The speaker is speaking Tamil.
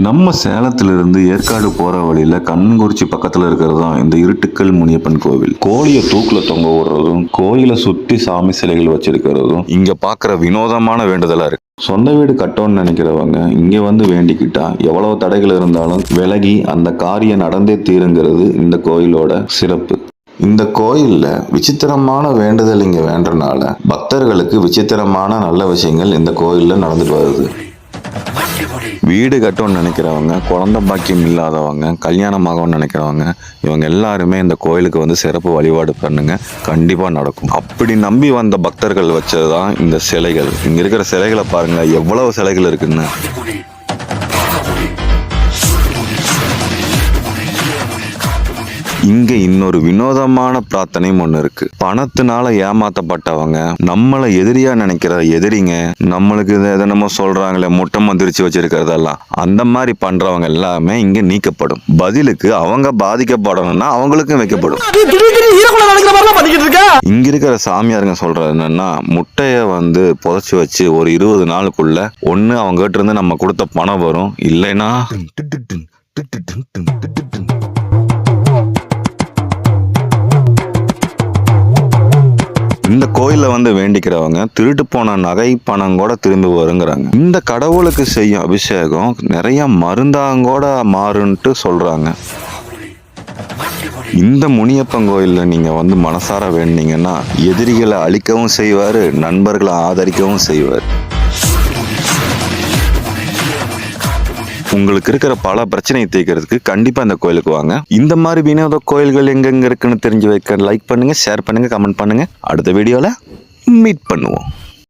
நம்ம சேலத்திலிருந்து ஏற்காடு போற வழியில கண்ணங்குறிச்சி பக்கத்துல இருக்கிறது தான் இந்த இருட்டுக்கல் முனியப்பன் கோவில். கோழியை தூக்குல தொங்க விடுறதும் கோயிலை சுத்தி சாமி சிலைகள் வச்சிருக்கிறதும் இங்க பாக்குற வினோதமான வேண்டுதலா இருக்கு. சொந்த வீடு கட்டணும்னு நினைக்கிறவங்க இங்க வந்து வேண்டிக்கிட்டா எவ்வளவு தடைகள் இருந்தாலும் விலகி அந்த காரியம் நடந்தே தீருங்கிறது இந்த கோயிலோட சிறப்பு. இந்த கோயில்ல விசித்திரமான வேண்டுதல் இங்க வேண்டனால பக்தர்களுக்கு விசித்திரமான நல்ல விஷயங்கள் இந்த கோயில்ல நடந்துட்டு வருது. வீடு கட்டணும்னு நினைக்கிறவங்க குழந்தை பாக்கியம் இல்லாதவங்க கல்யாணம் ஆகணும்னு நினைக்கிறவங்க இவங்க எல்லாருமே இந்த கோயிலுக்கு வந்து சிறப்பு வழிபாடு பண்ணுங்க. கண்டிப்பா நடக்கும். அப்படி நம்பி வந்த பக்தர்கள் வச்சதுதான் இந்த சிலைகள். இங்க இருக்கிற சிலைகளை பாருங்க எவ்வளவு சிலைகள் இருக்குன்னு. இங்க இன்னொரு வினோதமான பிரார்த்தனையும் ஒண்ணு இருக்கு. பணத்தினால ஏமாத்தப்பட்டவங்க நம்மளை எதிரியா நினைக்கிற எதிரிங்க நம்மளுக்கு இதை எதை நம்ம சொல்றாங்களே முட்டை மந்திரிச்சு வச்சிருக்கிறதெல்லாம் அந்த மாதிரி பண்றவங்க எல்லாமே இங்க நீக்கப்படும். பதிலுக்கு அவங்க பாதிக்கப்படணும்னா அவங்களுக்கும் வைக்கப்படும். இங்க இருக்கிற சாமியாருங்க சொல்றது என்னன்னா முட்டைய வந்து புதைச்சு வச்சு ஒரு இருபது நாளுக்குள்ள ஒண்ணு அவங்க கிட்ட இருந்து நம்ம கொடுத்த பணம் வரும். இல்லைன்னா இந்த கோயிலில் வந்து வேண்டிக்கிறவங்க திருட்டு போன நகை பணம் கூட திரும்பி வருங்கிறாங்க. இந்த கடவுளுக்கு செய்யும் அபிஷேகம் நிறைய மருந்தாங்கூட மாறுன்ட்டு சொல்றாங்க. இந்த முனியப்பன் கோயில்ல நீங்க வந்து மனசார வேண்டிங்கன்னா எதிரிகளை அழிக்கவும் செய்வாரு நண்பர்களை ஆதரிக்கவும் செய்வார். உங்களுக்கு இருக்கிற பல பிரச்சனையை தீர்க்கறதுக்கு கண்டிப்பா இந்த கோயிலுக்கு வாங்க. இந்த மாதிரி வினோத கோயில்கள் எங்கெங்க இருக்குன்னு தெரிஞ்சு வைக்க லைக் பண்ணுங்க ஷேர் பண்ணுங்க கமெண்ட் பண்ணுங்க. அடுத்த வீடியோல மீட் பண்ணுவோம்.